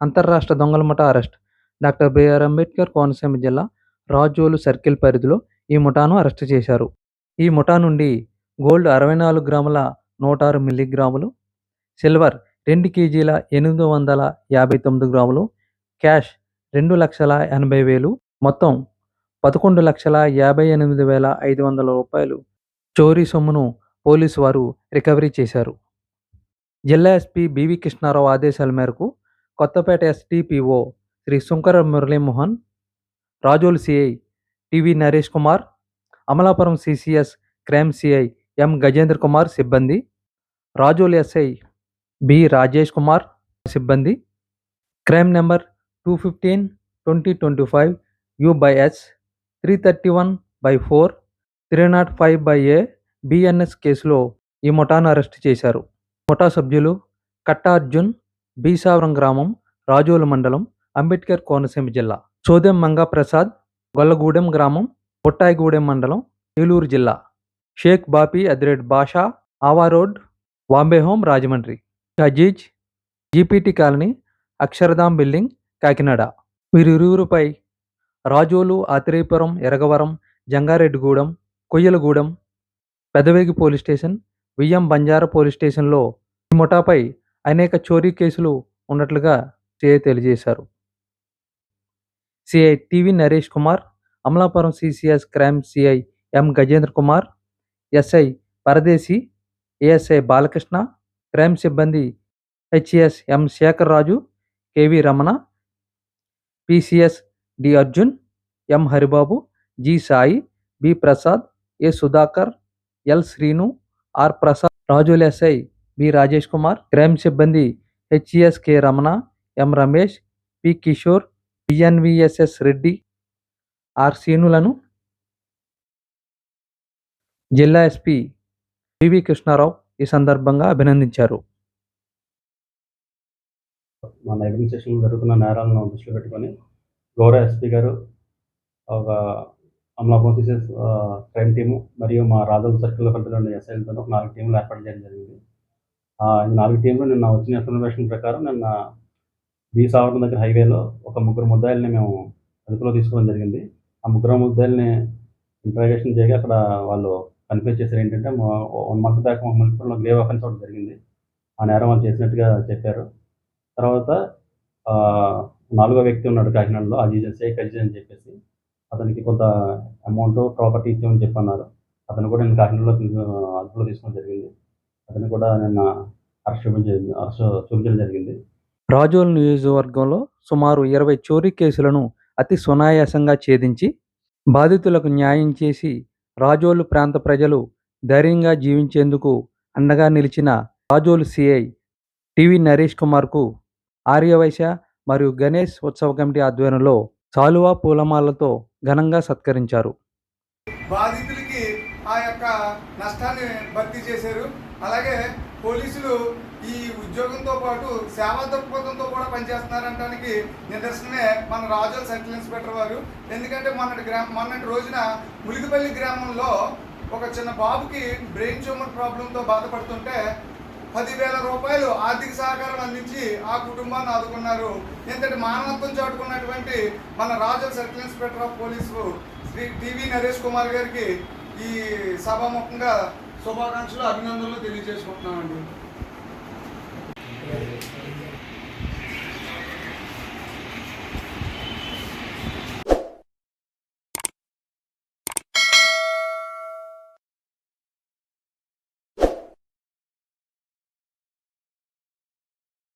అంతర్రాష్ట్ర దొంగల ముఠా arrest. Doctor BR Ambedkar Konaseema జిల్లా రాజోలు సర్కిల్ పరిధిలో ఈ ముఠాను అరెస్ట్ చేశారు. ఈ ముఠా నుండి గోల్డ్ అరవై నాలుగు గ్రాముల నూట ఆరు మిల్లీగ్రాములు సిల్వర్ రెండు కేజీల ఎనిమిది వందల యాభై తొమ్మిది గ్రాములు క్యాష్ రెండు లక్షల ఎనభై వేలు మొత్తం పదకొండు లక్షల యాభై ఎనిమిది వేల ఐదు వందల రూపాయలు చోరీ సొమ్మును పోలీసు వారు రికవరీ చేశారు. జిల్లా ఎస్పీ బివి కృష్ణారావు ఆదేశాల మేరకు Kothapeta SDPO Shri Sunkara Muralimohan Razole CI TV Naresh Kumar Amalapuram CCS crime CI M Gajendra Kumar సిబ్బంది రాజోలు ఎస్ఐ బి రాజేష్ కుమార్ సిబ్బంది. Crime number two fifteen twenty twenty five U by S three thirty one by four three naught five by A BNS కేసులో ఈ ముఠాను arrest చేశారు. ముఠా సభ్యులు కట్టా అర్జున్ బీసావరం గ్రామం రాజోలు మండలం అంబేద్కర్ కోనసీమ జిల్లా. చోదెం మంగా ప్రసాద్ గొల్లగూడెం గ్రామం బొట్టాయిగూడెం మండలం ఏలూరు జిల్లా. Sheikh Bapi అదిరెడ్ Basha Ava road Vambay home Rajahmundry. Aziz GPT colony Akshardham building Kakinada. వీరిరువురుపై Razole Atreyapuram Eragavaram Jangareddygudem Koyyalagudem Pedavegi police station వియ్యం బంజారా పోలీస్ స్టేషన్లో ఈ ముఠాపై అనేక చోరీ కేసులు ఉన్నట్లుగా సిఐ తెలియజేశారు. CI TV Naresh Kumar Amalapuram CCS crime CI M Gajendra Kumar SI Paradesi ASI Balakrishna crime సిబ్బంది HS M Sekhar Raju KV Ramana PCS D Arjun M Haribabu G Sai B Prasad A Sudhakar L Srinu R Prasad Razole SI B Rajesh Kumar crime సిబ్బంది HES K Ramana M Ramesh P Kishore BNVSS Reddy R సీనులను జిల్లా SP PV Krishnarao ఈ సందర్భంగా అభినందించారు. మన neighbouring జరుగుతున్న నేరాలను దృష్టిలో పెట్టుకొని గౌరవ ఎస్పీ గారు ఒక అమలాపురం సిసిఎస్ క్రైమ్ టీము మరియు మా రాజోల్ సర్కిల్ పరిధిలోని ఎస్ఐలతో ఒక నాలుగు టీంలు ఏర్పాటు చేయడం జరిగింది. ఈ నాలుగు టీంలు నిన్న వచ్చిన ఇన్ఫర్మేషన్ ప్రకారం నిన్న బీ సావరం దగ్గర హైవేలో ఒక ముగ్గురు ముద్దాయిల్ని మేము అదుపులో తీసుకోవడం జరిగింది. ఆ ముగ్గురు ముద్దాయిల్ని ఇంట్రాగేషన్ చేయగా అక్కడ వాళ్ళు కన్ఫ్యూజ్ చేశారు ఏంటంటే వన్ మంత్ బ్యాక్ మా మున్సిపల్లో గ్రేవ్ అఫెన్స్ ఒకటి జరిగింది. ఆ నేరం వాళ్ళు చేసినట్టుగా చెప్పారు. తర్వాత నాలుగో వ్యక్తి ఉన్నాడు కాకినాడలో అజీజ్ షేక్ అజీజ్ అని చెప్పేసి. అతనికి కొంత అమౌంట్ ప్రాపర్టీ ఇచ్చామని చెప్పి అన్నారు అతను కూడా నేను కాకినాడలో తీసు- అదుపులో తీసుకోవడం జరిగింది. అతను కూడా నిన్న అరెస్ట్ చూపించడం అరెస్ట్ చూపించడం జరిగింది. రాజోల్ నియోజకవర్గంలో సుమారు ఇరవై చోరీ కేసులను అతి సునాయాసంగా ఛేదించి బాధితులకు న్యాయం చేసి రాజోలు ప్రాంత ప్రజలు ధైర్యంగా జీవించేందుకు అండగా నిలిచిన రాజోలు సిఐ టివి నరేష్ కుమార్కు ఆర్యవైశ్య మరియు గణేష్ ఉత్సవ కమిటీ ఆధ్వర్యంలో సాలువా పూలమాలతో ఘనంగా సత్కరించారు. బాధితులకి ఆ యొక్క నష్టాన్ని భర్తీ చేశారు. అలాగే పోలీసులు ఈ ఉద్యోగంతో పాటు సేవా దృక్పథంతో కూడా పనిచేస్తున్నారనడానికి నిదర్శనమే మన రాజోల్ సర్కిల్ ఇన్స్పెక్టర్ వారు. ఎందుకంటే మొన్నటి గ్రామ మొన్నటి రోజున ములిగిపల్లి గ్రామంలో ఒక చిన్న బాబుకి బ్రెయిన్ ట్యూమర్ ప్రాబ్లంతో బాధపడుతుంటే పదివేల రూపాయలు ఆర్థిక సహకారం అందించి ఆ కుటుంబాన్ని ఆదుకున్నారు. ఇంతటి మానవత్వం చాటుకున్నటువంటి మన Razole circle inspector of police Shri TV Naresh Kumar గారికి ఈ సభాముఖంగా శుభాకాంక్షలు అభినందనలు తెలియజేసుకుంటున్నామండి.